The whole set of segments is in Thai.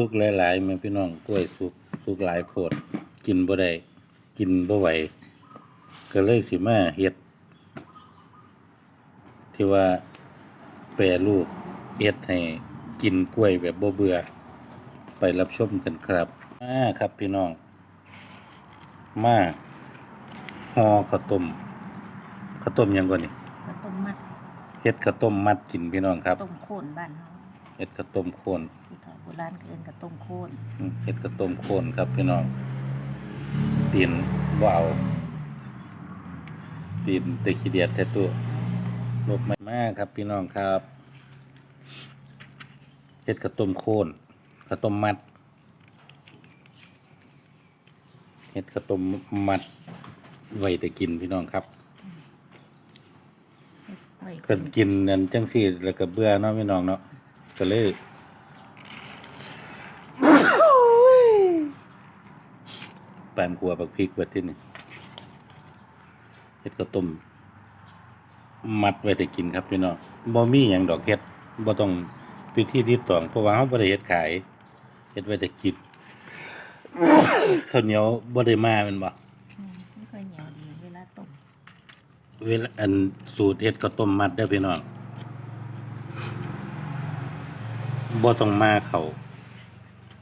สุกหลายๆแม่พี่น้องกล้วยสุกสุกหลายโพดกินบ่ได้กินบ่ไหวก็เลยสิมาเฮ็ด ที่ว่าแปรรูปเอ็ดให้กินกล้วยแบบบ่เบื่อ ไปรับชมกันครับมาครับพี่น้อง มาห่อข้าวต้มข้าวต้มหยังก่อนนี่ข้าวต้มมัดเฮ็ดข้าวต้มมัดกินพี่น้องครับ ต้มโคนบ้านเฮา เฮ็ดข้าวต้มโคนที่เขาโบราณเกินกับต้มโคนอืมเฮ็ดข้าวต้มโคนครับพี่น้องตีนบ่เอาตีนแตะขี้เดียดแท้ตัวลบไม่มากครับพี่น้องครับเฮ็ดข้าวต้มโคนข้าวต้มมัดเฮ็ดข้าวต้มมัดไว้แต่กินพี่น้องครับไว้ก็กินนั่นจังซี่แล้วก็เบื่อเนาะพี่น้องเนาะ ก็เลยปานขัวบักพริกไว้ที่นี่เฮ็ดข้าวต้มมัดไว้แต่กินครับพี่น้องบ่มีหยังดอกเฮ็ดบ่ต้องพิธีรีบตองเพราะว่าเฮาบ่ได้เฮ็ดขายเฮ็ดไว้แต่กินข้าวเหนียวบ่ได้มาแม่นบ่อืมไม่ค่อยเหนียวดีเวลาต้มเวลาอันสูตรเฮ็ดข้าวต้มมัดเด้อพี่น้อง บ่ต้องมาเขา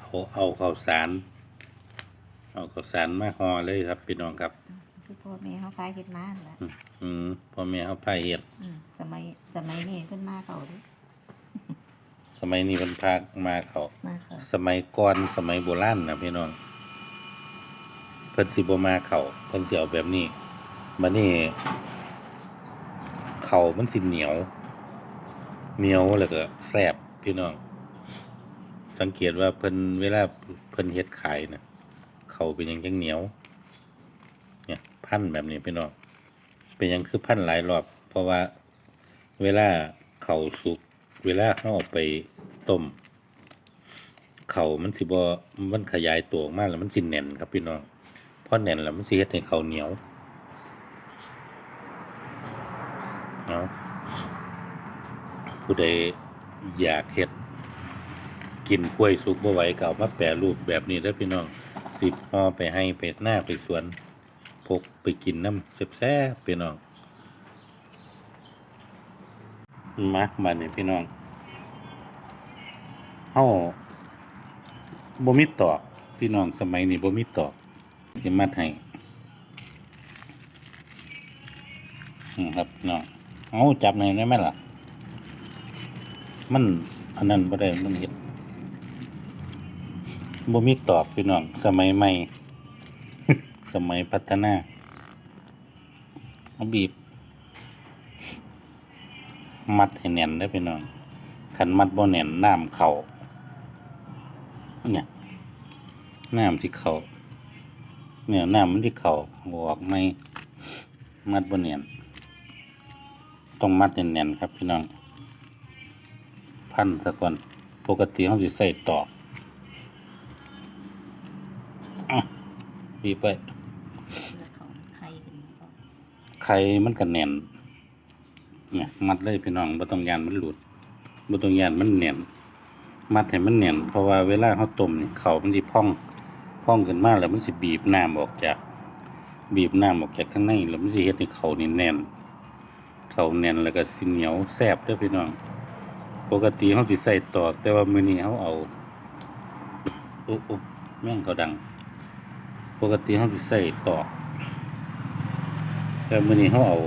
เอาเอาข้าวสาร เอาข้าวสารมาห่อเลยครับพี่น้องครับ คือพ่อแม่เขาขายเฮ็ดมานั่นแหละอืมอืมพ่อแม่เขาพาเฮ็ดอืมสมัยสมัยนี้เพิ่นมาเขาเด้สมัยนี้เพิ่นพามาเขา มาเขาสมัยก่อนสมัยโบราณนะพี่น้องเพิ่นสิบ่มาเขาเพิ่นสิเอาแบบนี้บัดนี้เขามันสิเหนียว เหนียวแล้วก็แซ่บพี่น้อง สังเกตว่าเพิ่นเวลาเพิ่นเฮ็ดขายนะเขาเป็นยังจังเหนียว เนี่ยพันแบบนี้พี่น้องเป็นยังคือพันหลายรอบ เพราะว่าเวลาเขาสุก เวลาเขาเอาไปต้มเขามันสิบ่มันขยายตัวออกมาแล้วมันสิแน่นครับพี่น้องพอแน่นแล้วมันสิเฮ็ดให้เขาเหนียวเนาะผู้ใดอยากเฮ็ด กินกล้วยสุกบ่ไหวก็เอามาแปรรูปแบบนี้เด้อพี่น้องสิบห่อไปให้ไปหน้าไปสวนพกไปกินน้ำแซ่บๆพี่น้องมามาเนี่ยพี่น้องเฮาบ่มีตอกพี่น้องสมัยนี้บ่มีตอกสิมัดให้ืครับน้องเอาจับในอยได้ไหมล่ะ มันอันนั้นบ่ได้มันเฮ็ด บ่มีตอกพี่น้อง สมัยใหม่ สมัยพัฒนาเอาบีบ มัดให้แน่นได้พี่น้องคันมัดบ่แน่นน้ำเข้าเนี่ยน้ำที่เข้าเนี่ยน้ำมันที่เข้าออกไม่มัดบ่แน่นต้องมัดแน่นๆครับพี่น้อง พันซะก่อน ปกติเขาสิใส่ตอก บีบไปแล้วเขาไข่ขึ้นมาก่อนไข่มันก็แน่นเนี่ยมัดเลยพี่น้องบ่ต้องยานมันหลุดบ่ต้องยานมันแน่นมัดให้มันแน่นเพราะว่าเวลาเขาต้มนี่เขามันสิพองพองขึ้นมาแล้วมันสิบีบน้ำออกจาก บีบน้ำออกจากข้างในแล้วมันสิเฮ็ดให้เขานี่แน่น เขาแน่นแล้วก็สิเหนียวแซ่บเด้อพี่น้อง ปกติเขาสิใส่ตอกแต่ว่ามื้อนี้เขาเอาโอ้โอ้แม่งเขาดัง ปกติเขาสิใส่ตอกแต่มื้อนี้เขาเอา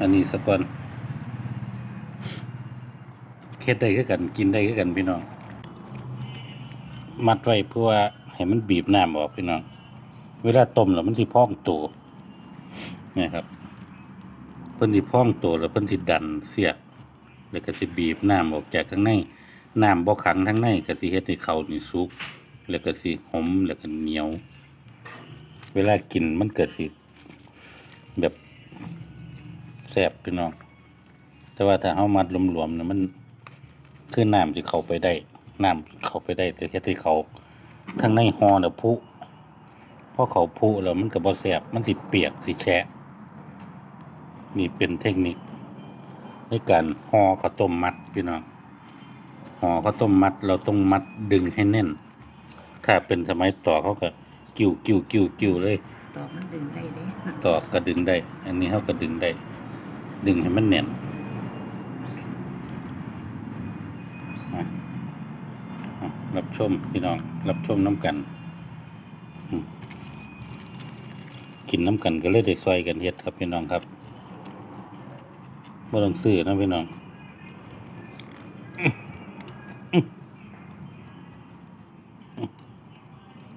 อันนี้สะก่อนเฮ็ดได้คือกันกินได้คือกันพี่น้อง มัดไว้เพื่อให้มันบีบน้ำออกพี่น้อง เวลาต้มแล้วมันสิพองตัวนี่ครับเพิ่นสิพองตัวแล้วเพิ่นสิดันเสียกแล้วก็สิบีบน้ำออกจากข้างในน้ำบ่ขังทั้งในก็สิเฮ็ดให้เขานี่สุก แล้วก็สิหอมแล้วก็เหนียว เวลากินมันเก็สิ แบบแซ่บพี่น้อง แต่ว่าถ้าเฮามัดรวมๆนะมันคือน้ำที่เข้าไปได้น้ำเข้าไปได้ แต่เฮ็ดให้เขาข้างในห่อน่ะพุพอเขาพุแล้วมันก็บ่แซ่บมันสิเปียกสิแฉะนี่เป็นเทคนิค ในการห่อข้าวต้มมัดพี่น้องห่อข้าวต้มมัดเราต้องมัดดึงให้แน่น ถ้าเป็นสมัยต่อเขาก็ กิ้วกิ้วกิ้วกิ้วเลยตอกมันดึงได้เด้ต่อก็ดึงได้ อันนี้เขาก็ดึงได้ ดึงให้มันแน่นอะอะรับชมพี่น้อง รับชมน้ำกันอืมกินน้ำกันก็เลยได้ซอยกันเฮ็ดครับพี่น้องครับบ่ต้องซื้อนะพี่น้อง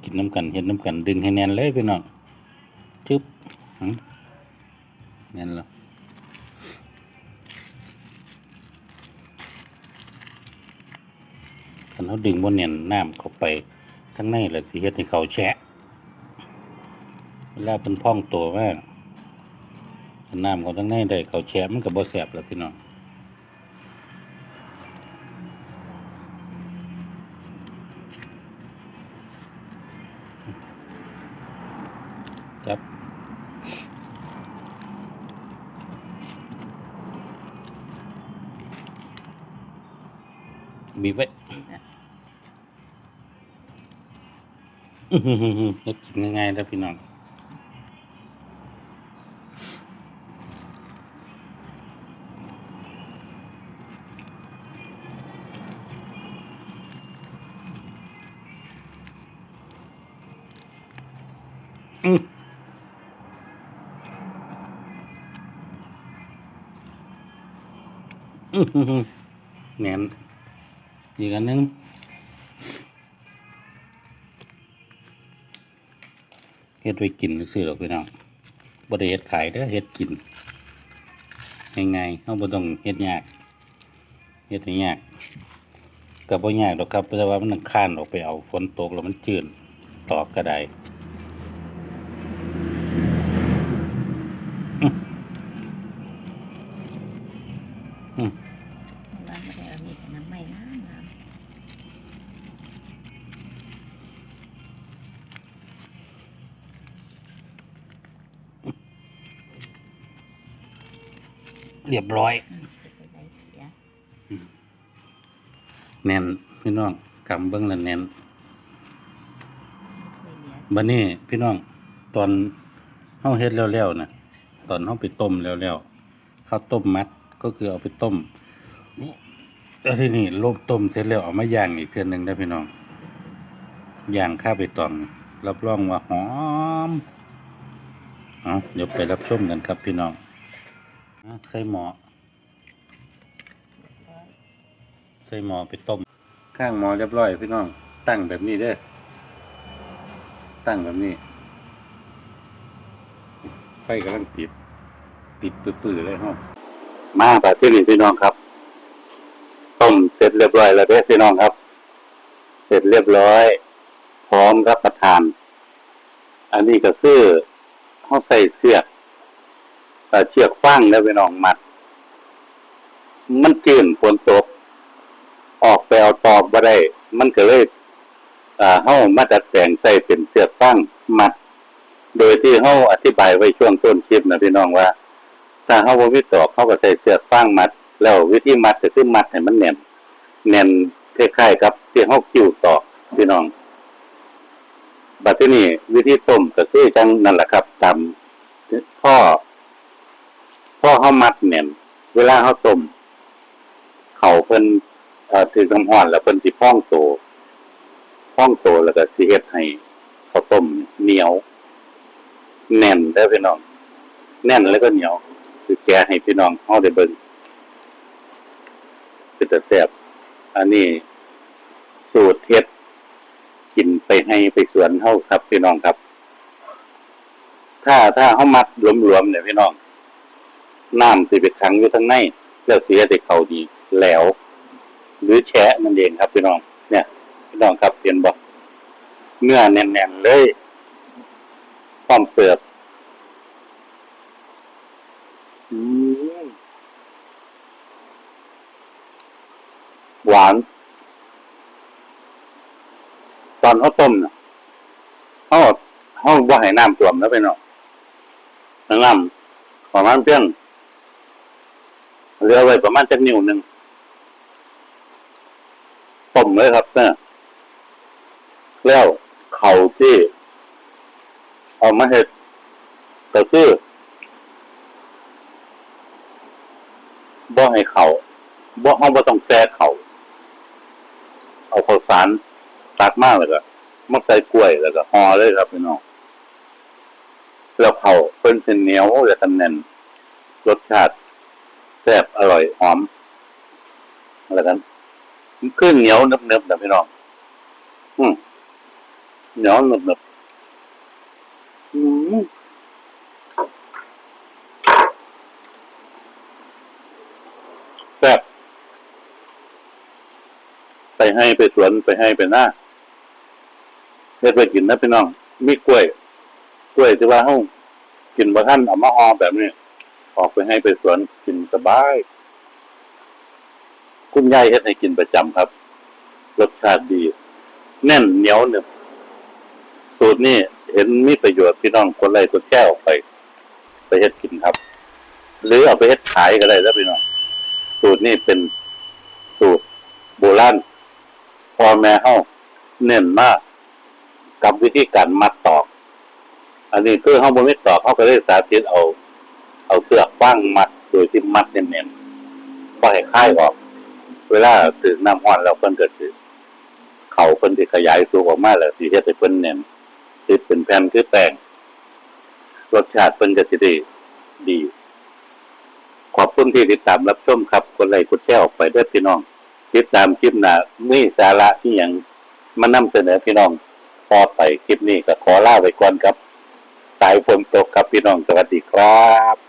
กินน้ำกันเห็นน้ำกันดึงให้แน่นเลยพี่น้องจึ๊บแน่นแล้วคันเขาดึงบนเนียนน้ำเข้าไปทั้งในแหละสิเฮ็ดให้เขาแฉะเวลาเป็นพ่องตัวมากน้ำเขาทั้งในได้เขาแฉะมันก็บ่แสบแล้วพี่น้อง บีบไว้อื้อหือหือหือเฮ็ดกินง่ายๆแล้วพี่น้องอืมอื้อหือหือแหนน อีกอันนึงเฮ็ดไว้กินซื้อหรอกพี่น้องบ่ได้เฮ็ดขายเด้อเฮ็ดกินง่ายๆเฮาบ่ต้องเฮ็ดยากเฮ็ดให้ยากก็บ่ยากดอกครับแต่ว่ามันต้องคานออกไปเอาฝนตกแล้วมันจืดตอกก็ได้ ร้านก็ได้เอามีแต่น้ำไม่น้ำน้ำ เรียบร้อยอืมจะไปได้เสียแน่นพี่น้องกำเบิ้งแล้วแน่นไม่เคยเหลือบัดนี้พี่น้องตอนเฮาเฮ็ดแล้วๆนะตอนเฮาไปต้มแล้วๆข้าวต้มมัดก็คือเอาไปต้มแล้วทีนี้ลบต้มเสร็จแล้วเอามาย่างอีกเทื่อหนึงได้อพี่น้องย่างข้าวไปตองรับรองว่าหอมเอาเดี๋ยวไปรับชมกันครับพี่น้องอะ ใส่หม้อใส่หม้อไปต้ม ข้างหม้อเรียบร้อยพี่น้อง ตั้งแบบนี้เด้อตั้งแบบนี้ ไฟกำลังติด ติดปื้อๆเลยฮะมาแบบที่นี่พี่น้องครับ ต้มเสร็จเรียบร้อยแล้วเด้อพี่น้องครับ เสร็จเรียบร้อย พร้อมรับประทาน อันนี้ก็คือเขาใส่เสือ เชือกฟางแล้วพี่น้องมัด มันจืนฝนตก ออกไปเอาตอบบ่ได้ มันก็เลยเฮามาดัดแปลงใส่เป็นเสือกฟางมัด โดยที่เฮาอธิบายไว้ช่วงต้นคลิปนะพี่น้องว่า ถ้าเฮาบ่มีตอกเฮาก็ใส่เสือกฟางมัด แล้ววิธีมัดก็คือมัดให้มันแน่นแน่นคล้ายๆกับที่เฮากิ้วตอพี่น้องบัดทีนี้วิธีต้มก็คือจังนั่นแหละครับตามพ่อ อเฮามัดแน่นเวลาเฮาต้มเขาเพิ่นถือน้ำร้อนแล้วเพิ่นสิพองโตพองโตแล้วก็สิเฮ็ดให้ข้าวต้มเหนียว แน่นเด้พี่น้อง แน่นแล้วก็เหนียว คือแกให้พี่น้องเฮาได้เบิ่งเป็นตาแซ่บอันนี้สูตรเฮ็ดกินไปให้ไปสวนเฮาครับพี่น้องครับ ถ้าถ้าเฮามัดหลวมๆเนี่ยพี่น้อง น้ำสิไปขังอยู่ข้งในแล้วเสียแต่เขาดีแล้ว หรือแฉะนั่นเองครับพี่น้อง เนี่ยพี่น้องครับเห็นบอกเนื้อแน่นๆเลยพร้อมเสิร์ฟอืมหวาน ตอนเขาต้มน่ะเขาเขาว่าให้น้ำท่วมแล้วไปเนาะน้ำประมาณเพียง เหลือไว้ประมาณจักนิ้วหนึ่งต้มเลยครับเนี่ยแล้วเข่าที่ เอามาเห็ดก็คือบ่ให้เขาบ่ห้องบ่ต้องแซ่เขาเอาข้าวสารตัดมากเลยก็มาใส่กล้วยแล้วก็ห่อเลยครับพี่น้องแล้วเขาเป็นเส้นเหนียวและกันแน่นรสชาติ แซ่บอร่อยหอมอะไรกันมันขึ้นเหนียวเนึบๆนะพี่น้องอืมเหนียวเนึบๆอืมแซ่บไปให้ไปสวนไปให้ไปหน้าเฮ็ดไปกินนะพี่น้อง มีกล้วย กล้วยที่ว่าเฮากินบ่ทันเอามาห่อแบบนี้ ออกไปให้ไปสวนกินสบายคุณยายเฮ็ดให้กินประจำครับ รสชาติดี แน่นเหนียวหนึบสูตรนี้เห็นมีประโยชน์พี่น้องคนไรคนแก้วไป ไปเฮ็ดกินครับ หรือเอาไปเฮ็ดขายก็ได้แล้วพี่น้องสูตรนี้เป็นสูตรโบราณพ่อแม่เฮาเน้นมากกับวิธีการมัดตอก อันนี้คือเฮาบ่มีตอกเฮาก็เลยสาธิตเอา เอาเสื้อกฟางมัดโดยที่มัดเน้นๆบ่ให้คายออก เวลาถึงน้ำร้อนแล้วเพิ่นก็สิเข่าเพิ่นสิขยายสูงออกมาแล้วสิเฮ็ดให้เพิ่นแน่นติดเป็นแผ่นคือแป้งรสชาติเพิ่นก็สิได้ดี ขอบคุณที่ติดตามรับชมครับกดไลค์กดแชร์ออกไปเด้อพี่น้อง ติดตามคลิปหน้ามีสาระที่ยังมานำเสนอพี่น้องพอไปคลิปนี้ก็ขอลาไปก่อนครับ สายฝนตกครับพี่น้องสวัสดีครับ